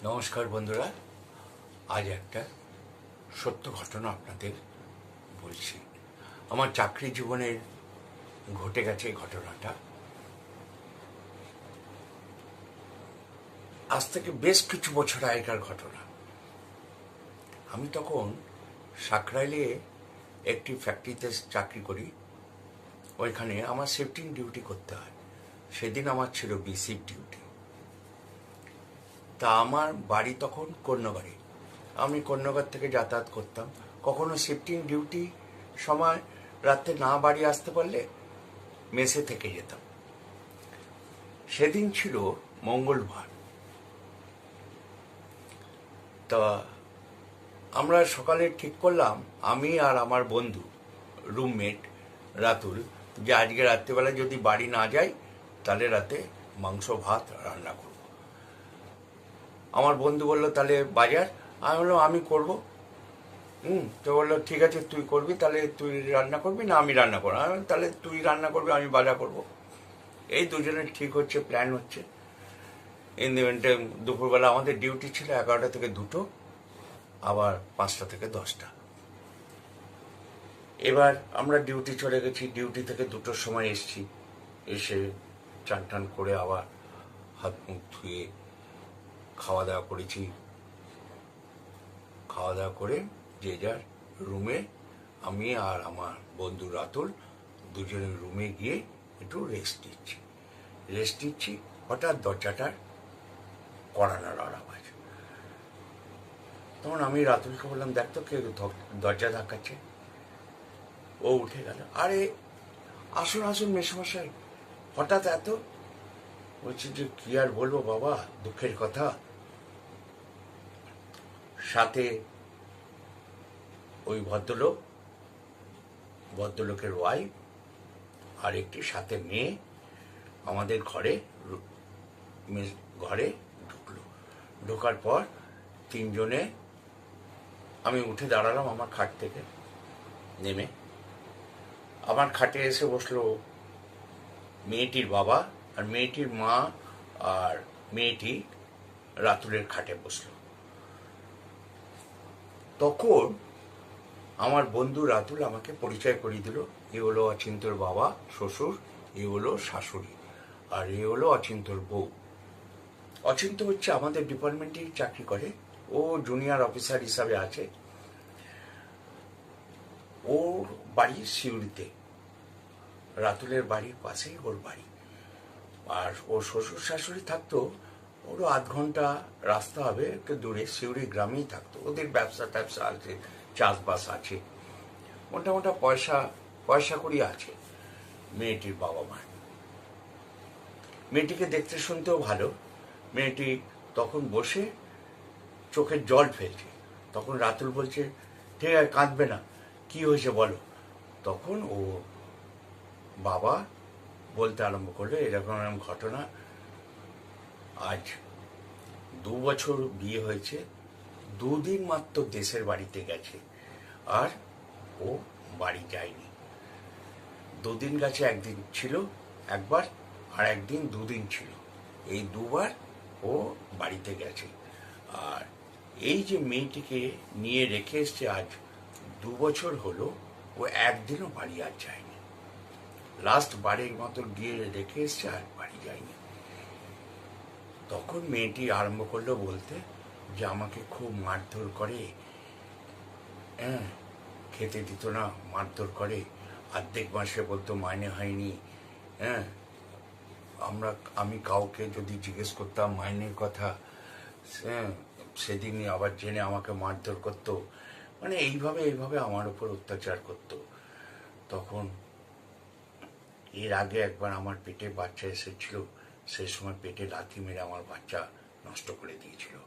নমস্কার বন্ধুরা, আজ একটা সত্য ঘটনা আপনাদের বলছি। আমার চাকরি জীবনের ঘটে গেছে এই ঘটনাটা। আজ থেকে বেশ কিছু বছর আগেকার ঘটনা। আমি তখন সাকরাইলে একটি ফ্যাক্টরিতে চাকরি করি। ওইখানে আমার শিফটিং ডিউটি করতে হয়। সেদিন আমার ছিল বিসিপ ডিউটি তা আমার বাড়ি তখন কন্যাবাড়ি। আমি কন্যাগর থেকে যাতায়াত করতাম। কখনো শিফটিং ডিউটি সময় রাত্রে না বাড়ি আসতে পারলে মেসে থেকে যেতাম। সেদিন ছিল মঙ্গলবার। তা আমরা সকালে ঠিক করলাম, আমি আর আমার বন্ধু রুমমেট রাতুল, যে আজকে রাত্রিবেলা যদি বাড়ি না যাই, তাহলে রাতে মাংস, ভাত রান্না করব। আমার বন্ধু বলল, তাহলে বাজার? আমি বললাম, আমি করব। হুম, তো বলল, ঠিক আছে, তুই করবি, তাহলে তুই রান্না করবি, না, আমি রান্না করব। আমি তাহলে তুই রান্না করবি, আমি বাজার করব। এই দুজনের ঠিক হচ্ছে প্ল্যান হচ্ছে। ইন দি দুপুরবেলা আমাদের ডিউটি ছিল এগারোটা থেকে দুটো, আবার পাঁচটা থেকে দশটা। এবার আমরা ডিউটি চলে গেছি ডিউটি থেকে দুটোর সময় এসছি। এসে চান টান করে আবার হাত মুখ ধুয়ে খাওয়া দাওয়া করেছি। খাওয়া দাওয়া করে যে যার রুমে আমি আর আমার বন্ধু রাতুল দুজনের রুমে গিয়ে একটু রেস্ট নিচ্ছি। রেস্ট নিচ্ছি, হঠাৎ দরজাটার কড়ানোর আওয়াজ। তখন আমি রাতুলকে বললাম, দেখ তো কে দরজা ধাক্কাচ্ছে। ও উঠে গেল, আরে, আসুন আসুন মেসমশাই। হঠাৎ এত, বলছি যে কি আর বলব বাবা, দুঃখের কথা। সাথে ওই ভদ্রলোক, ভদ্রলোকের ওয়াইফ আর একটি সাথে মেয়ে আমাদের ঘরে ঘরে ঢুকলো। ঢোকার পর তিনজনে, আমি উঠে দাঁড়ালাম আমার খাট থেকে, নেমে। আমার খাটে এসে বসল মেয়েটির বাবা আর মেয়েটির মা আর মেয়েটি রাতুলের খাটে বসল। তখন আমার বন্ধু রাতুল আমাকে পরিচয় করিয়ে দিল, এ হলো অচিন্তর বাবা, শ্বশুর, এ হলো শাশুড়ি, আর এ হলো অচিন্তর বউ। অচিন্ত হচ্ছে আমাদের ডিপার্টমেন্টেই চাকরি করে, ও জুনিয়র অফিসার হিসাবে আছে। ওর বাড়ি সিউড়িতে, রাতুলের বাড়ির পাশেই ওর বাড়ি। আর ওর শ্বশুর শাশুড়ি থাকতো ওরও আধ ঘণ্টা রাস্তা হবে, একটু দূরে সিউড়ি গ্রামেই থাকতো। ওদের ব্যবসা ট্যাবসা আছে, চাষবাস আছে, মোটামোটা পয়সা পয়সা করি আছে মেয়েটির বাবা মা মেয়েটিকে দেখতে শুনতেও ভালো। মেয়েটি তখন বসে চোখের জল ফেলছে। তখন রাতুল বলছে ঠিক আছে কাঁদবে না। কি হয়েছে বলো? তখন ও বাবা বলতে আরম্ভ করল, এরকম এরকম ঘটনা আজ দু বছর বিয়ে হয়েছে, দুদিন মাত্র দেশের বাড়িতে গেছে, আর ও বাড়ি যায়নি। দুদিন গেছে, একদিন ছিল একবার, আর একদিন দুদিন ছিল। এই দুবার ও বাড়িতে গেছে। আর এই যে মেয়েটিকে নিয়ে রেখে এসছে আজ দু বছর হলো, ও একদিনও বাড়ি আর যায়নি। লাস্ট বারের মতো গিয়ে রেখে এসছে, আর বাড়ি যায়নি। তখন মেয়েটি আরম্ভ করল বলতে যে আমাকে খুব মারধর করে। হ্যাঁ খেতে দিত না মারধর করে। অর্ধেক মাসে বলতো মাইনে হয়নি। হ্যাঁ আমরা আমি কাউকে যদি জিজ্ঞেস করতাম মাইনের কথা হ্যাঁ, সেদিনই আবার জেনে আমাকে মারধর করতো। মানে এইভাবে এইভাবে আমার উপর অত্যাচার করতো। তখন এর আগে একবার আমার পেটে বাচ্চা এসেছিল। সেই সময় পেটে লাথি মেরে আমার বাচ্চা নষ্ট করে দিয়েছিল।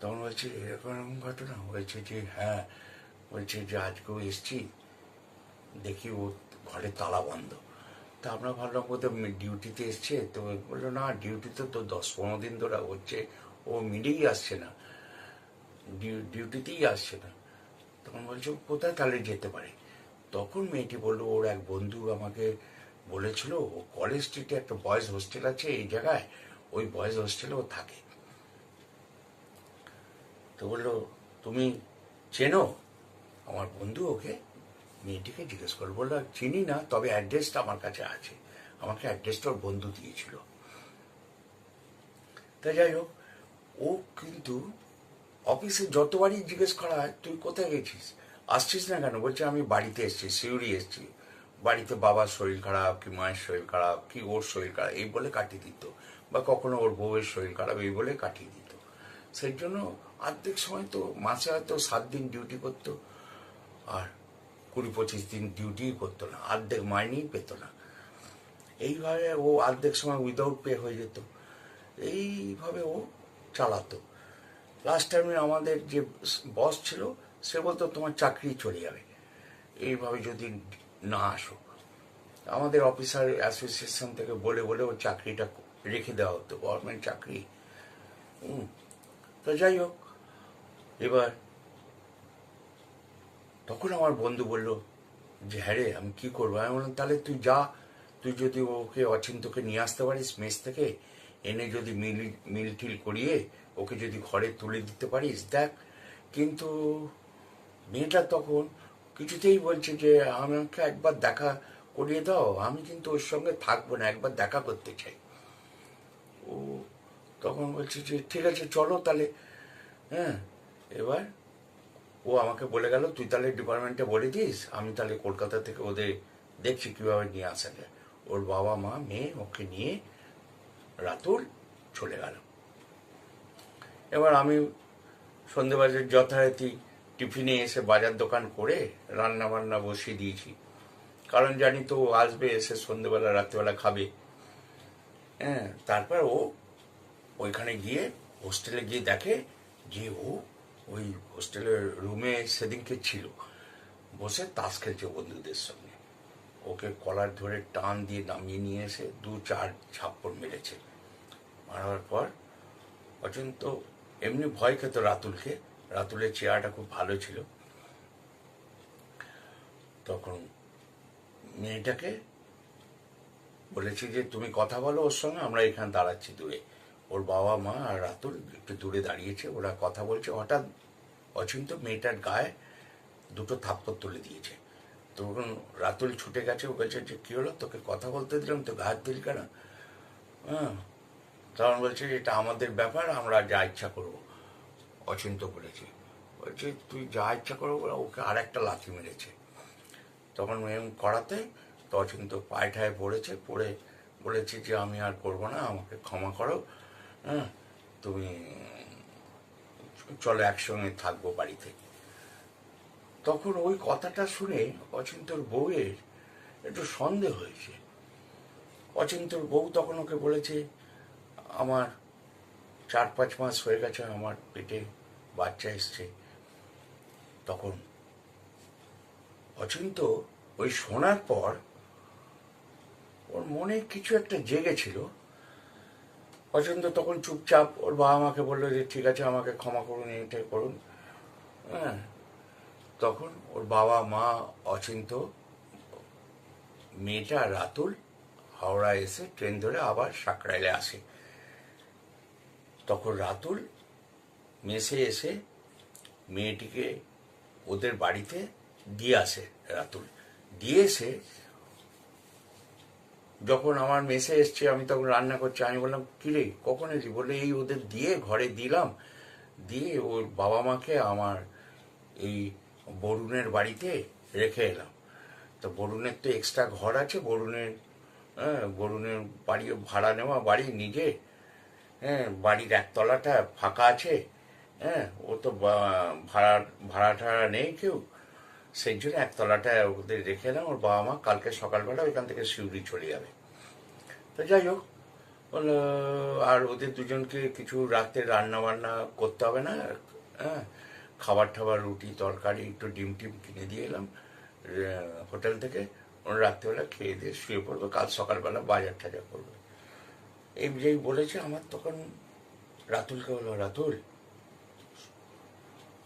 তখন বলছে, এরকম এরকম ঘটনা বলছে যে হ্যাঁ বলছে যে, আজকেও এসছি, দেখি ও ঘরে তালা বন্ধ। তা আমরা ভাবলাম বোধহয় ডিউটিতে এসছে, তো বলল, না, ডিউটিতে তো দশ পনেরো দিন ধরে হচ্ছে, ও মিলেই আসছে না, ডিউ- ডিউটিতেই আসছে না। তখন বলছে কোথায় তাহলে যেতে পারে? তখন মেয়েটি বলল, ওর এক বন্ধু আমাকে বলেছিল, ও কলেজ স্ট্রিটে একটা বয়েজ হোস্টেল আছে এই জায়গায়, ওই বয়েজ হোস্টেলে ও থাকে। তো বলল, তুমি চেনো আমার বন্ধু ওকে? মেয়েটিকে জিজ্ঞেস করল বলল, চিনি না, তবে অ্যাড্রেসটা আমার কাছে আছে। আমাকে অ্যাড্রেসটা ওর বন্ধু দিয়েছিল। তা যাই হোক, ও কিন্তু অফিসে যতবারই জিজ্ঞেস করা হয়, তুই কোথায় গেছিস? আসছিস না কেন? বলছে, আমি বাড়িতে এসেছি, সিউড়ি এসেছি। বাড়িতে বাবার শরীর খারাপ কি মায়ের শরীর খারাপ, কি ওর শরীর খারাপ, এই বলে কাটিয়ে দিত। বা কখনো ওর বউয়ের শরীর খারাপ, এই বলে কাটিয়ে দিত। সেই জন্য অর্ধেক সময় তো মাসে হয়তো সাত দিন ডিউটি করতো, আর কুড়ি পঁচিশ দিন ডিউটিই করতো না, অর্ধেক মাইনেই পেতো না। এইভাবে ও অর্ধেক সময় উইদাউট পে হয়ে যেত। এইভাবে ও চালাতো। লাস্ট টাইমে আমাদের যে বস ছিল, সে বলতো, তোমার চাকরি চলে যাবে। এইভাবে যদি না আসুক। আমাদের অফিসার অ্যাসোসিয়েশন থেকে বলে বলে ওর চাকরিটা রেখে দেওয়া হতো গভর্নমেন্ট চাকরি। তো যাই হোক, এবার তখন আমার বন্ধু বলল যে হ্যাঁ রে, আমি কি করব? আমি বললাম, তাহলে তুই যা, তুই যদি ওকে অচিন্তকে নিয়ে আসতে পারিস মেস থেকে, এনে যদি মিল মিল টিল করিয়ে ওকে যদি ঘরে তুলে দিতে পারিস, দেখ। কিন্তু মেয়েটা তখন কিছুতেই বলছে যে আমাকে একবার দেখা করিয়ে দাও, আমি কিন্তু ওর সঙ্গে থাকব না, একবার দেখা করতে চাই। ও তখন বলছে যে, ঠিক আছে, চলো তাহলে। হ্যাঁ এবার ও আমাকে বলে গেল, তুই তাহলে ডিপার্টমেন্টে বলে দিস, আমি তাহলে কলকাতা থেকে ওদের দেখছি কীভাবে নিয়ে আসা যায়। ওর বাবা, মা, মেয়ে ওকে নিয়ে রাতুল চলে গেল। এবার আমি সন্ধেবাজার যথারীতি টিফিনে এসে বাজার দোকান করে রান্না বান্না বসিয়ে দিয়েছি। কারণ জানি তো আসবে, এসে সন্ধেবেলা, রাত্রিবেলা খাবে। হ্যাঁ তারপর ও ওইখানে গিয়ে হোস্টেলে গিয়ে দেখে যে ও ওই হোস্টেলের রুমে সেদিনকে ছিল। বসে তাস খেলছে বন্ধুদের সঙ্গে। ওকে কলার ধরে টান দিয়ে নামিয়ে নিয়ে এসে দু চার ছাপ্পড় মেরেছে। মারার পর অচন্ত এমনি ভয় খেত রাতুলকে। রাতুলের চেহারাটা খুব ভালো ছিল। তখন মেয়েটাকে বলেছি যে, তুমি কথা বলো ওর সঙ্গে, আমরা এখানে দাঁড়াচ্ছি দূরে। ওর বাবা মা আর রাতুল একটু দূরে দাঁড়িয়েছে, ওরা কথা বলছে। হঠাৎ অচিন্ত মেয়েটার গায়ে দুটো থাপ্পড় তুলে দিয়েছে। তখন রাতুল ছুটে গেছে, ও বলছে, যে, কী হলো? তোকে কথা বলতে দিলাম তো ঘাট দিল কেন? হ্যাঁ। তখন বলছে, এটা আমাদের ব্যাপার, আমরা যা ইচ্ছা করব। অচিন্ত বলেছে বলছে, তুই যা ইচ্ছা বলে, ওকে আর একটা লাথি মেরেছে। তখন মেম করাতে তো অচিন্ত পায়ে ঠায় পড়েছে, পড়ে বলেছে যে, আমি আর করব না, আমাকে ক্ষমা করো হ্যাঁ তুমি চলো একসঙ্গে থাকব বাড়িতে তখন ওই কথাটা শুনে অচিন্তর বউয়ের একটু সন্দেহ হয়েছে। অচিন্তর বউ তখন ওকে বলেছে, আমার চার পাঁচ মাস হয়ে গেছে আমার পেটে বাচ্চা এসছে। তখন অচিন্ত ওই শোনার পর ওর মনে কিছু একটা জেগেছিল অচিন্ত তখন চুপচাপ ওর বাবা মাকে বলল যে, ঠিক আছে, আমাকে ক্ষমা করুন এটা করুন। হ্যাঁ তখন ওর বাবা মা অচিন্ত মেয়েটা রাতুল হাওড়া এসে ট্রেন ধরে আবার সাকরাইলে আসে। তখন রাতুল মেসে এসে মেয়েটিকে ওদের বাড়িতে দিয়ে আসে রাতুল। দিয়ে এসে যখন আমার মেসে এসছে, আমি তখন রান্না করছি। আমি বললাম, কিরে, কখন এসি বলে, এই ওদের দিয়ে ঘরে দিলাম। দিয়ে ওর বাবা মাকে আমার এই বরুণের বাড়িতে রেখে এলাম। তো বরুণের তো এক্সট্রা ঘর আছে। বরুণের হ্যাঁ বরুণের বাড়ি, ভাড়া নেওয়া বাড়ি নিজে। হ্যাঁ বাড়ির একতলাটা ফাঁকা আছে। হ্যাঁ ও তো ভাড়া ভাড়া টাড়া নেই কেউ। সেই জন্য একতলাটা ওদের রেখে এলাম, ওর বাবা মা কালকে সকালবেলা ওইখান থেকে শিউরি চলে যাবে। তো যাই হোক আর ওদের দুজনকে কিছু রাতে রান্না বান্না করতে হবে না? হ্যাঁ খাবার টাবার রুটি, তরকারি, একটু ডিম টিম কিনে দিয়ে এলাম হোটেল থেকে। ওরা রাত্রেবেলা খেয়ে দিয়ে শুয়ে পড়বে, কাল সকালবেলা বাজার টাজার করবে। এই যেই বলেছে, আমার তখন রাতুলকে বলল, রাতুল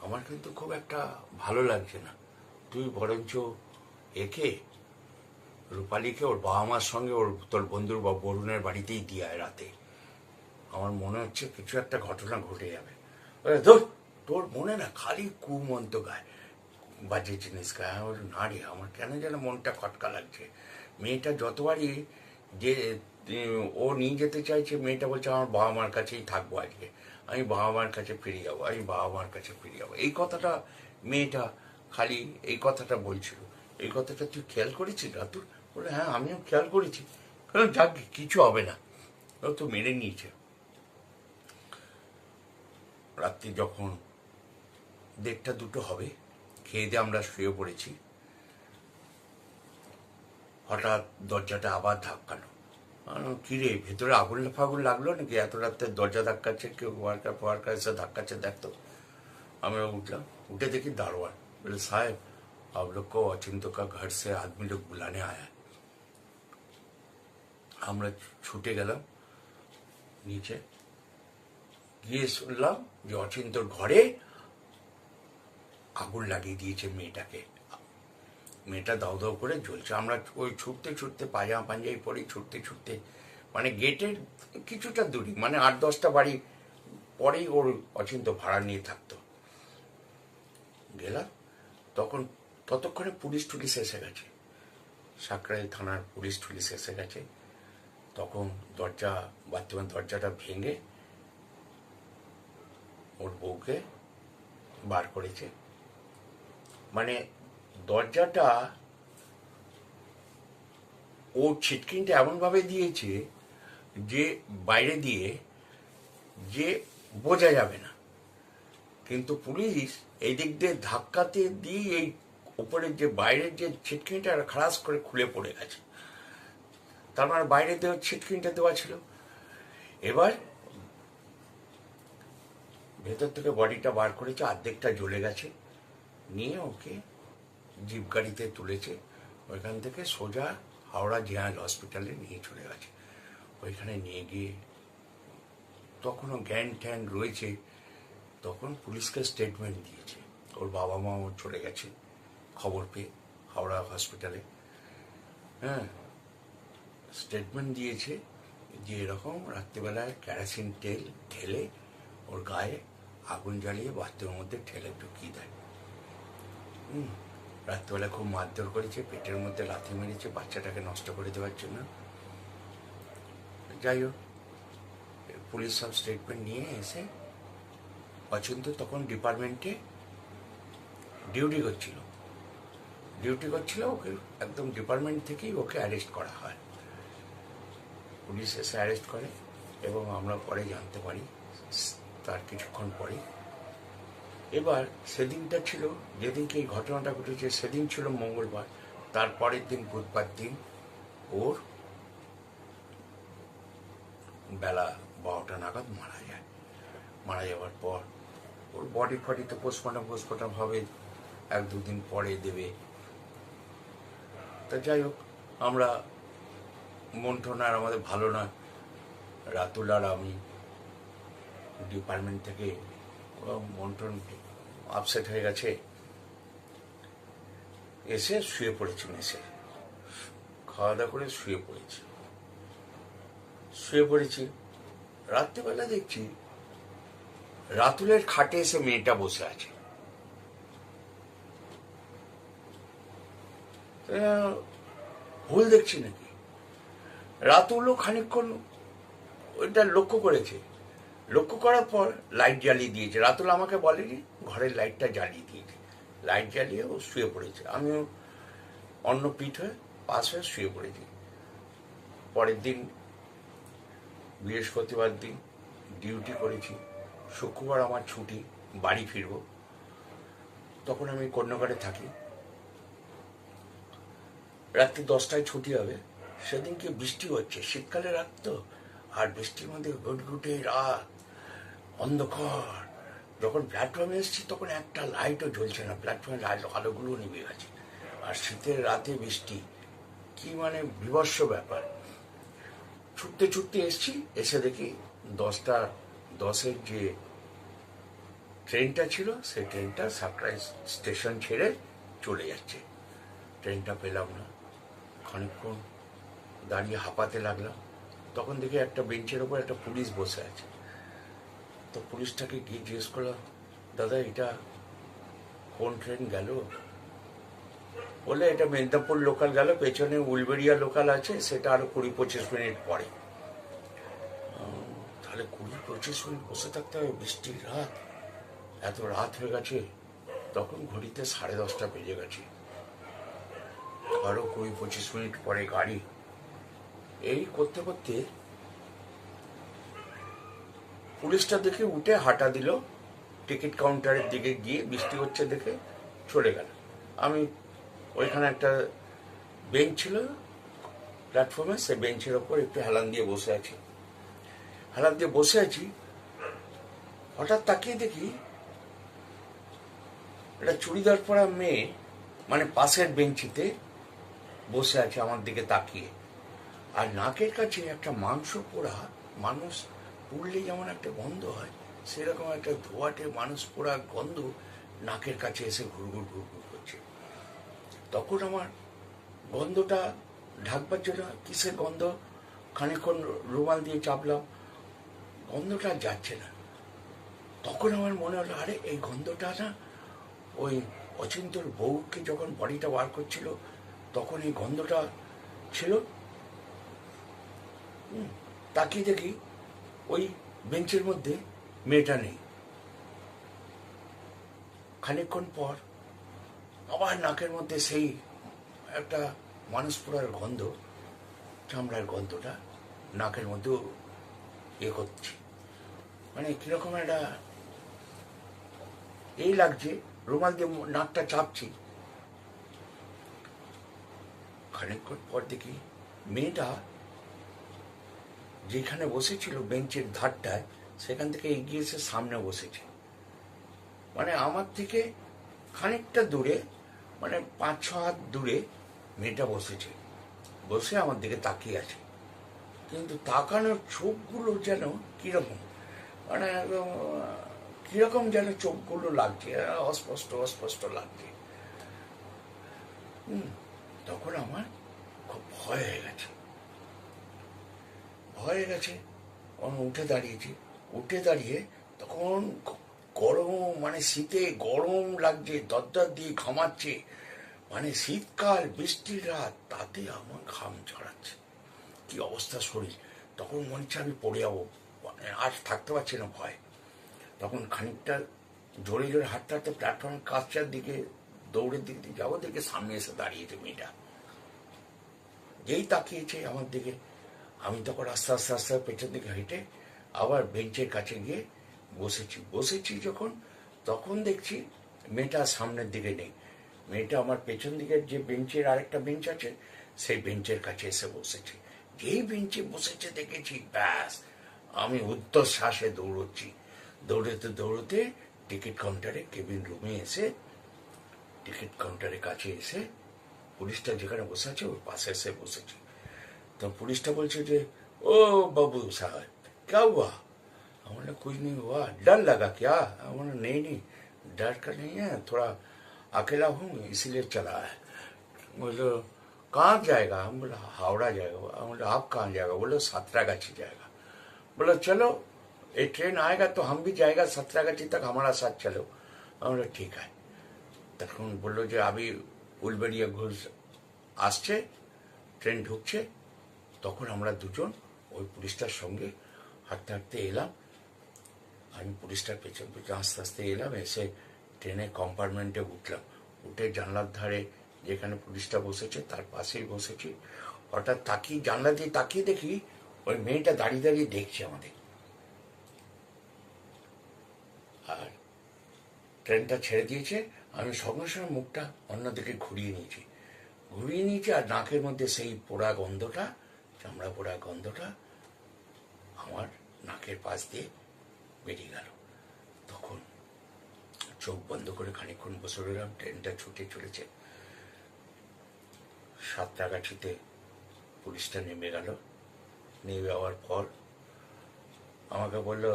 আমার কিন্তু খুব একটা ভালো লাগছে না। তুই বরঞ্চ একে, রূপালীকে ওর বাবা মার সঙ্গে ওর, তোর বন্ধুর বা বরুণের বাড়িতেই দিয়ে আয় রাতে। আমার মনে হচ্ছে কিছু একটা ঘটনা ঘটে যাবে। ধুর, তোর মনে না খালি কুমন্ত গায়, বাজে জিনিস গায়ে। আমার না রে, আমার কেন যেন মনটা খটকা লাগছে? মেয়েটা যতবারই যে, ও নিয়ে যেতে চাইছে, মেয়েটা বলছে, আমার বাবা মার কাছেই থাকব আজকে। আমি বাবা মার কাছে ফিরে যাব আমি বাবা মার কাছে ফিরে যাব। এই কথাটা মেয়েটা খালি এই কথাটা বলছিল। এই কথাটা তুই খেয়াল করেছিস রাতুর বলে হ্যাঁ আমিও খেয়াল করেছি। কারণ যাক কিছু হবে না। ও তো মেনে নিয়েছে। রাত্রি যখন দেড়টা দুটো হবে খেয়ে দিয়ে আমরা শুয়ে পড়েছি। হঠাৎ দরজাটা আবার ধাক্কালো। আহ, কি রে ভেতরে আগুন ফাগুন লাগলো নাকি এত রাত্রে দরজা ধাক্কাচ্ছে কেউ ওয়ার্কার ফোয়ার্কার এসে ধাক্কাচ্ছে দেখতো আমরা উঠলাম उठे देखी दारवान बोले साहब आप लोग को अचिंतो का घर से आदमी लोग बुलाने आया है আমরা ছুটে গেলাম নিচে গিয়ে শুনলাম যে অচিন্তর ঘরে আগুন লাগিয়ে দিয়েছে মেয়েটাকে মেয়েটা দাউ দাউ করে জ্বলছে। আমরা ওই ছুটতে ছুটতে পাজামা পাঞ্জাবি পরে ছুটতে ছুটতে। মানে গেটের কিছুটা দূরে মানে আট দশটা বাড়ি পরেই ওর অচিন্ত ভাড়া নিয়ে থাকতো। গেলাম, তখন ততক্ষণে পুলিশ টুলিশ এসে গেছে। সাকরাইল থানার পুলিশ টুলিশ এসে গেছে। তখন দরজা বাথরুমের দরজাটা ভেঙে ওর বউকে বার করেছে। মানে দরজাটা ও ছিটকিনটা এমনভাবে দিয়েছে যে বাইরে দিয়ে যে বোঝা যাবে না। কিন্তু পুলিশ এই দিক দিয়ে ধাক্কাতে দিয়ে এই উপরের যে বাইরের যে ছিটকিনিটা খালাস করে খুলে পড়ে গেছে। তার মানে বাইরে দেওয়া ছিটকিনিটা দেওয়া ছিল। এবার ভেতর থেকে বডিটা বার করেছে অর্ধেকটা জ্বলে গেছে। নিয়ে ওকে জিপ গাড়িতে তুলেছে, ওইখান থেকে সোজা হাওড়া জেনারেল হসপিটালে নিয়ে চলে গেছে। ওইখানে নিয়ে গিয়ে তখনও জ্ঞান ট্যান রয়েছে, তখন পুলিশকে স্টেটমেন্ট দিয়েছে। ওর বাবা মাও চলে গেছে খবর পেয়ে হাওড়া হসপিটালে। হ্যাঁ স্টেটমেন্ট দিয়েছে যে এরকম রাত্রিবেলায় ক্যারাসিন তেল ঢেলে ওর গায়ে আগুন জ্বালিয়ে বাথরুমের মধ্যে ঠেলে ঢুকিয়ে দেয়। হুম রাত্রিবেলা খুব মারধর করেছে, পেটের মধ্যে লাথি মেরেছে বাচ্চাটাকে নষ্ট করে দেওয়ার জন্য। যাই হোক, পুলিশ সব স্টেটমেন্ট নিয়ে এসে অচিন্ত তখন ডিপার্টমেন্টে ডিউটি করছিল। ডিউটি করছিল, ওকে একদম ডিপার্টমেন্ট থেকেই ওকে অ্যারেস্ট করা হয়। পুলিশ এসে অ্যারেস্ট করে এবং আমরা পরে জানতে পারি, তার কিছুক্ষণ পরে এবার সেদিনটা ছিল, যেদিনকে এই ঘটনাটা ঘটেছে, সেদিন ছিল মঙ্গলবার। তার পরের দিন বুধবার দিন ওর বেলা বারোটা নাগাদ মারা যায়। মারা যাওয়ার পর ওর বডি ফডি তো পোস্টমর্টম পোস্টমর্টম হবে, এক দুদিন পরে দেবে। তা যাই হোক, আমরা মন্থন আর আমাদের ভালো না রাতুল আর আমি ডিপার্টমেন্ট থেকে ও মন্থন আপসেট হয়ে গেছে। এসে শুয়ে পড়েছি মেসে। খাওয়া দাওয়া করে শুয়ে পড়েছি। শুয়ে পড়েছি। রাত্রিবেলা দেখছি রাতুলের খাটে এসে মেয়েটা বসে আছে। ভুল দেখছি নাকি? রাতুলও খানিকক্ষণ ওইটা লক্ষ্য করেছে। লক্ষ্য করার পর লাইট জ্বালিয়ে দিয়েছে। রাতুল আমাকে বলেনি, ঘরের লাইটটা জ্বালিয়ে দিয়েছে। লাইট জ্বালিয়ে ও শুয়ে পড়েছে। আমিও অন্য পিঠ হয়ে পাশ হয়ে শুয়ে পড়েছি। পরের দিন, বৃহস্পতিবার দিন ডিউটি করেছি। শুক্রবার আমার ছুটি, বাড়ি ফিরবো। তখন আমি কন্যাগড়ে থাকি। রাত্রি দশটায় ছুটি হবে। সেদিনকে বৃষ্টি হচ্ছে। শীতকালে রাত তো, আর বৃষ্টির মধ্যে ঘুটঘুটে রাত। অন্ধকার। যখন প্ল্যাটফর্মে এসেছি, তখন একটা লাইটও জ্বলছে না। প্ল্যাটফর্মের লাইট আলোগুলো নিভে গেছে। আর শীতের রাতে বৃষ্টি, কি মানে বিভৎস ব্যাপার। ছুটতে ছুটতে এসছি, এসে দেখি দশটা, দশের যে ট্রেনটা ছিল, সেই ট্রেনটা সাকরাই স্টেশন ছেড়ে চলে যাচ্ছে। ট্রেনটা পেলাম না। খানিকক্ষণ দাঁড়িয়ে হাঁপাতে লাগলাম। তখন দেখি একটা বেঞ্চের ওপর একটা পুলিশ বসে আছে। তো পুলিশটাকে গিয়ে জিজ্ঞেস করলাম, দাদা, এটা কোন ট্রেন গেল? বলে এটা মেদিনীপুর লোকাল গেল, পেছনে উলবেড়িয়া লোকাল আছে, সেটা আরও কুড়ি পঁচিশ মিনিট পরে। তাহলে কুড়ি পঁচিশ মিনিট বসে থাকতে হবে, বৃষ্টির রাত, এত রাত হয়ে গেছে, তখন ঘড়িতে সাড়ে দশটা বেজে গেছে। আরও কুড়ি পঁচিশ মিনিট পরে গাড়ি। এই করতে করতে পুলিশটা দেখে উঠে হাঁটা দিল। টিকিট কাউন্টারের দিকে গিয়ে বৃষ্টি হচ্ছে দেখে চলে গেল। আমি ওইখানে একটা বেঞ্চ ছিল, প্ল্যাটফর্মে সে বেঞ্চের ওপর একটু হেলান দিয়ে বসে আছি। হেলান দিয়ে বসে আছি, হঠাৎ তাকিয়ে দেখি একটা চুড়িদার পরা মেয়ে মানে পাশের বেঞ্চিতে বসে আছে আমার দিকে তাকিয়ে। আর নাকের কাছে একটা মাংস পোড়া মানুষ পুড়লে যেমন একটা গন্ধ হয়, সেরকম একটা ধোয়াটে মানুষ পোড়া গন্ধ নাকের কাছে এসে ঘুরঘুর ঘুরঘুর করছে। তখন আমার গন্ধটা ঢাকবার জন্য কিসের গন্ধ? খানিকক্ষণ রুমাল দিয়ে চাপলাম, গন্ধটা যাচ্ছে না। তখন আমার মনে হলো, আরে, এই গন্ধটা না ওই অচিন্তর বউকে যখন বডিটা বার করছিল, তখন এই গন্ধটা ছিল। তাকিয়ে দেখি ওই বেঞ্চের মধ্যে মেয়েটা নেই। খানিকক্ষণ পর আবার নাকের মধ্যে সেই একটা মানুষ পোড়ার গন্ধ, চামড়ার গন্ধটা নাকের মধ্যেও ইয়ে করছি। মানে কীরকম একটা এই লাগছে, রুমাল দিয়ে নাকটা চাপছি। খানিকক্ষণ পর দেখি মেয়েটা যেখানে বসেছিল বেঞ্চের ধারটায়, সেখান থেকে এগিয়ে এসে সামনে বসেছে। মানে আমার থেকে খানিকটা দূরে মানে পাঁচ, ছ হাত দূরে মেয়েটা বসেছে। বসে আমার দিকে তাকিয়ে আছে। কিন্তু তাকানোর চোখগুলো যেন কীরকম মানে কীরকম যেন চোখগুলো লাগছে, অস্পষ্ট অস্পষ্ট লাগছে। তখন আমার খুব ভয় হয়ে গেছে। হয়ে গেছে আমি উঠে দাঁড়িয়েছি। উঠে দাঁড়িয়ে তখন গরম মানে শীতে গরম লাগছে, দরদর দিয়ে ঘামাচ্ছে। মানে শীতকাল, বৃষ্টির রাত, তাতে আমার ঘাম ছড়াচ্ছে। কি অবস্থা শরীর? তখন মনে হচ্ছে আমি পড়ে যাব। মানে আর থাকতে পারছি না ভয়। তখন খানিকটা জোরে জোরে হাঁটতে হাঁটতে প্ল্যাটফর্মের কাজটার দিকে, দৌড়ের দিক দিয়ে যাব, দেখে সামনে এসে দাঁড়িয়েছে মেয়েটা। যেই তাকিয়েছে আমার দিকে আমি তখন আস্তে আস্তে আস্তে পেছন দিকে হেঁটে আবার বেঞ্চের কাছে গিয়ে বসেছি। বসেছি যখন, তখন দেখছি মেয়েটা সামনের দিকে নেই। মেয়েটা আমার পেছন দিকের যে বেঞ্চের আরেকটা বেঞ্চ আছে, সেই বেঞ্চের কাছে এসে বসেছে। যেই বেঞ্চে বসেছে দেখেছি, ব্যাস, আমি উত্তর শ্বাসে দৌড়চ্ছি। দৌড়তে দৌড়তে টিকিট কাউন্টারে, কেবিন রুমে এসে টিকিট কাউন্টারের কাছে এসে পুলিশটা যেখানে বসে আছে, ওর পাশে এসে বসেছি। तो पुलिसটা বলছে যে ओ बाबू साहब, क्या हुआ? हमने, कुछ नहीं हुआ, डर लगा क्या? हमने, नहीं नहीं, डर का नहीं है, थोड़ा अकेला हूँ, इसीलिए चला है। बोलो, कहाँ जाएगा? हम बोला, हावड़ा जाएगा। हम बोला, आप कहाँ जाएगा? बोलो, सातरागाछी जाएगा। बोलो, चलो, ये ट्रेन आएगा तो हम भी जाएगा, सत्रागाछी तक हमारा साथ चलो। हम बोले, ठीक है। तक बोलो, जो अभी उलबड़िया घुस आस ट्रेन ढुक তখন আমরা দুজন ওই পুলিশটার সঙ্গে হাঁটতে হাঁটতে এলাম। আমি পুলিশটার পেছন পেছন আস্তে আস্তে এলাম, এসে ট্রেনের কম্পার্টমেন্টে উঠলাম। উঠে জানলার ধারে যেখানে পুলিশটা বসেছে তার পাশেই বসেছি। হঠাৎ তাকিয়ে, জানলা দিয়ে তাকিয়ে দেখি ওই মেয়েটা দাঁড়িয়ে দাঁড়িয়ে দেখছে আমাদের। আর ট্রেনটা ছেড়ে দিয়েছে, আমি সঙ্গে সঙ্গে মুখটা অন্যদিকে ঘুরিয়ে নিয়েছি। ঘুরিয়ে নিয়েছি আর নাকের মধ্যে সেই পোড়া গন্ধটা চামড়া পোড়া গন্ধটা আমার নাকের পাশ দিয়ে বেরিয়ে গেল তখন চোখ বন্ধ করে খানিকক্ষণ বসে রইলাম ট্রেনটা ছুটে চলেছে সাতটাগাছিতে পুলিশটা নেমে গেল নেমে যাওয়ার পর আমাকে বললো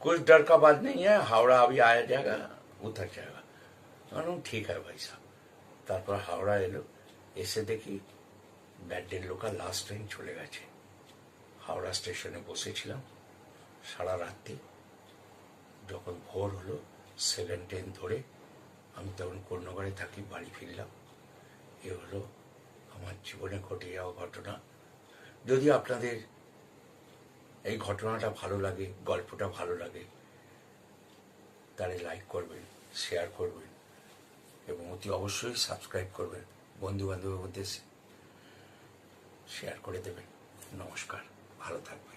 कुछ डर का बात नहीं है हावड़ा अभी आया जाएगा उतर जाएगा मैं बोलूं, ठीक है भाई साहब তারপর হাওড়া এলো এসে দেখি ব্যাডের লোকাল লাস্ট ট্রেন চলে গেছে। হাওড়া স্টেশনে বসেছিলাম সারা রাত্রি। যখন ভোর হলো সেভেন ট্রেন ধরে আমি তখন কর্ণগড়ে থাকি, বাড়ি ফিরলাম। এ হলো আমার জীবনে ঘটে যাওয়া ঘটনা। যদি আপনাদের এই ঘটনাটা ভালো লাগে, গল্পটা ভালো লাগে, তাহলে লাইক করবেন শেয়ার করবেন, এবং অতি অবশ্যই সাবস্ক্রাইব করবেন। বন্ধু বান্ধবের মধ্যে শেয়ার করে দেবেন। নমস্কার ভালো থাকবেন।